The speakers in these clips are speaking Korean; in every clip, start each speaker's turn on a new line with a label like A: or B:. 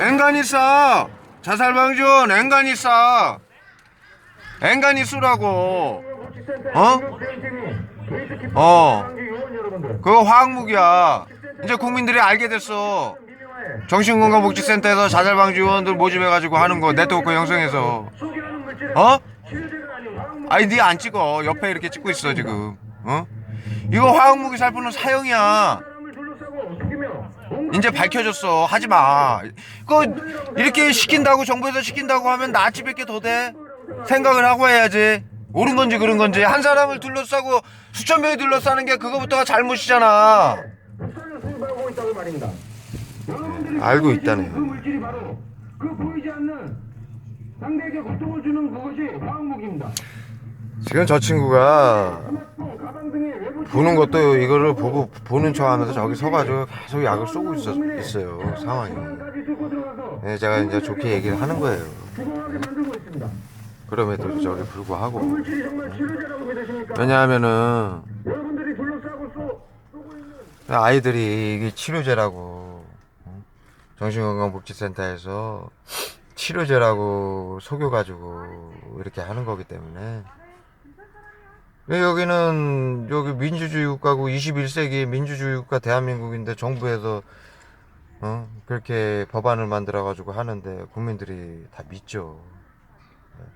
A: 앵간히 싸. 자살방지원 앵간히 싸. 앵간히 쓰라고. 어? 어. 그거 화학무기야. 이제 국민들이 알게 됐어. 정신건강복지센터에서 자살 방지 요원들 모집해가지고 하는 거 네트워크 형성해서. 어? 아니 니 안 찍어. 옆에 이렇게 찍고 있어 지금. 어? 이거 화학무기 살포는 사형이야 이제 밝혀졌어 하지 마 그거 이렇게 시킨다고 정부에서 시킨다고 하면 나치 밖에 더 돼? 생각을 하고 해야지 옳은 건지 그른 건지 한 사람을 둘러싸고 수천 명이 둘러싸는 게 그거부터가 잘못이잖아 알고 있다네.
B: 그 물질이 바로 그 보이지 않는 상대에게 고통을 주는 그것이 화학무기입니다.
A: 지금 저 친구가 보는 것도 이거를 보고 보는 척 하면서 저기 서가지고 계속 약을 쏘고 있었, 있어요 상황이 네, 제가 이제 좋게 얘기를 하는 거예요. 그럼에도 저기 불구하고? 왜냐하면은 아이들이 이게 치료제라고 어? 정신건강복지센터에서 치료제라고 속여가지고 이렇게 하는 거기 때문에 왜 여기는 여기 민주주의 국가고 21세기 민주주의 국가 대한민국인데 정부에서 어? 그렇게 법안을 만들어 가지고 하는데 국민들이 다 믿죠. 네.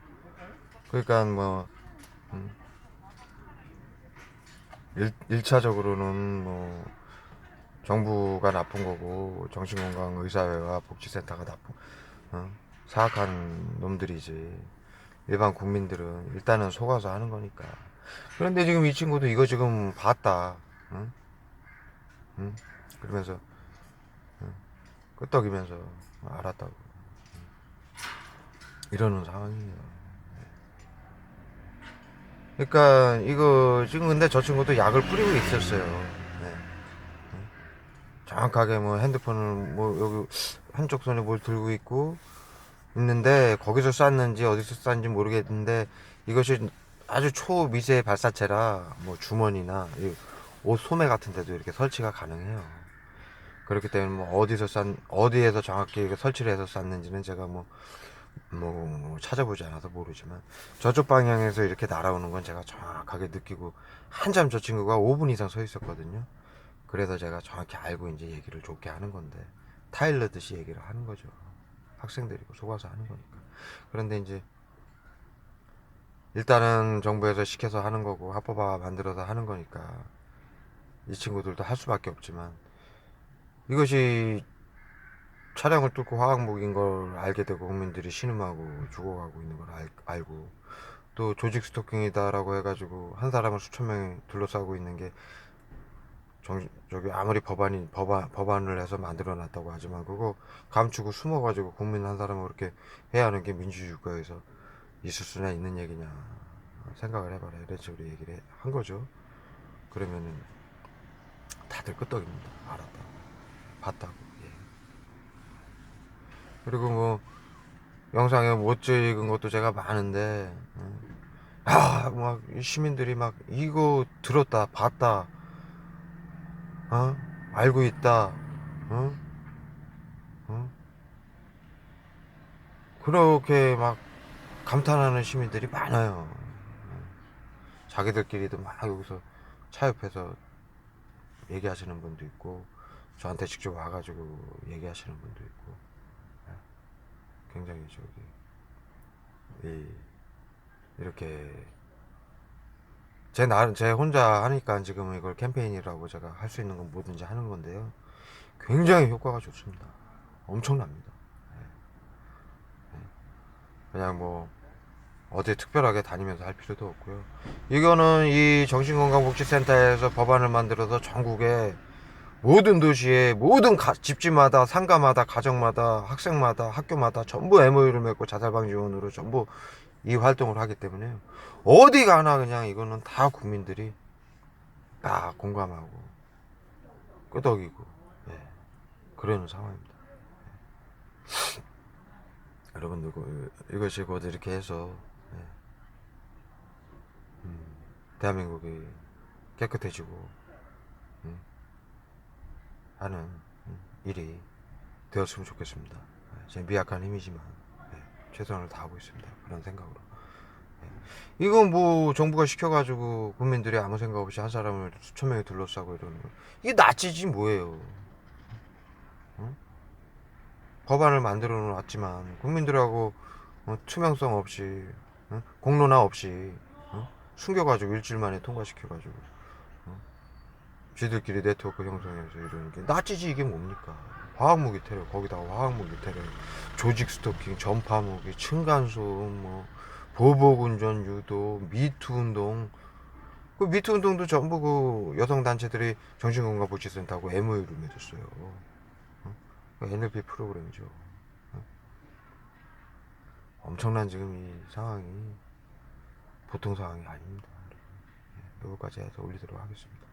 A: 그러니까 뭐 음. 일, 일차적으로는 뭐 정부가 나쁜 거고 정신건강 의사회와 복지센터가 나쁜 어? 사악한 놈들이지 일반 국민들은 일단은 속아서 하는 거니까 그런데 지금 이 친구도 이거 지금 봤다 응? 응? 그러면서 응? 끄떡이면서 알았다고 응? 이러는 상황이에요 그러니까 이거 지금 근데 저 친구도 약을 뿌리고 있었어요. 네. 응? 정확하게 뭐 핸드폰을 뭐 여기 한쪽 손에 뭘 들고 있고 있는데 거기서 쐈는지 어디서 쐈는지 모르겠는데 이것이 아주 초미세 발사체라 뭐 주머니나 이옷 소매 같은 데도 이렇게 설치가 가능해요. 그렇기 때문에 뭐 어디서 쐈 어디에서 정확히 설치를 해서 쐈는지는 제가 뭐 뭐, 뭐 찾아보지 않아서 모르지만 저쪽 방향에서 이렇게 날아오는 건 제가 정확하게 느끼고 한참 저 친구가 5분 이상 서 있었거든요. 그래서 제가 정확히 알고 이제 얘기를 좋게 하는 건데 타일러듯이 얘기를 하는 거죠. 학생들이고 속아서 하는 거니까. 그런데 이제 일단은 정부에서 시켜서 하는 거고 합법화 만들어서 하는 거니까 이 친구들도 할 수밖에 없지만 이것이 차량을 뚫고 화학무기인 걸 알게 되고 국민들이 신음하고 죽어가고 있는 걸 알, 알고 또 조직 스토킹이다라고 해가지고 한 사람을 수천 명이 둘러싸고 있는 게 정, 저기 아무리 법안이 법안 법안을 해서 만들어 놨다고 하지만 그거 감추고 숨어가지고 국민 한 사람을 그렇게 해야 하는 게 민주주의 국가에서 있을 수나 있는 얘기냐 생각을 해봐라 이런 식으로 얘기를 해- 한 거죠. 그러면은 다들 끄떡입니다. 알았다, 봤다고. 예. 그리고 뭐 영상에 못 찍은 것도 제가 많은데 아막 시민들이 막 이거 들었다 봤다 어 알고 있다 어? 어? 그렇게 막 감탄하는 시민들이 많아요 자기들끼리도 막 여기서 차 옆에서 얘기하시는 분도 있고 저한테 직접 와가지고 얘기하시는 분도 있고 예. 굉장히 저기 이 이렇게 제 나, 제 혼자 하니까 지금 이걸 캠페인이라고 제가 할 수 있는 건 뭐든지 하는 건데요. 굉장히 효과가 좋습니다. 엄청납니다. 예. 예. 그냥 뭐 어디 특별하게 다니면서 할 필요도 없고요. 이거는 이 정신건강복지센터에서 법안을 만들어서 전국에 모든 도시에 모든 가- 집집마다 상가마다 가정마다 학생마다 학교마다 전부 MOU를 맺고 자살방 지원으로 전부 이 활동을 하기 때문에 어디 가나 그냥 이거는 다 국민들이 다 공감하고 끄덕이고 예, 그러는 상황입니다. 예. 여러분들 그- 이것이 곧 이렇게 해서 예, 음, 대한민국이 깨끗해지고 음, 하는 음, 일이 되었으면 좋겠습니다. 예, 제 미약한 힘이지만 예, 최선을 다하고 있습니다. 그런 생각으로. 예. 이건 뭐 정부가 시켜가지고 국민들이 아무 생각 없이 한 사람을 수천 명이 둘러싸고 이러는 거 이게 나치지 뭐예요. 응? 법안을 만들어 놨지만 국민들하고 어, 투명성 없이 응? 공론화 없이 응? 숨겨가지고 일주일 만에 통과시켜가지고 응? 쥐들끼리 네트워크 형성해서 이러는 게 나치지 이게 뭡니까? 화학무기 테러 거기다가 화학무기 테러 조직 스토킹 전파무기 층간소음 뭐 보복운전 유도 미투 운동 그 미투 운동도 전부 그 여성 단체들이 정신건강보치센터하고 MOU를 맺었어요. 어? 그 NLP 프로그램이죠. 어? 엄청난 지금 이 상황이 보통 상황이 아닙니다. 예, 여기까지 해서 올리도록 하겠습니다.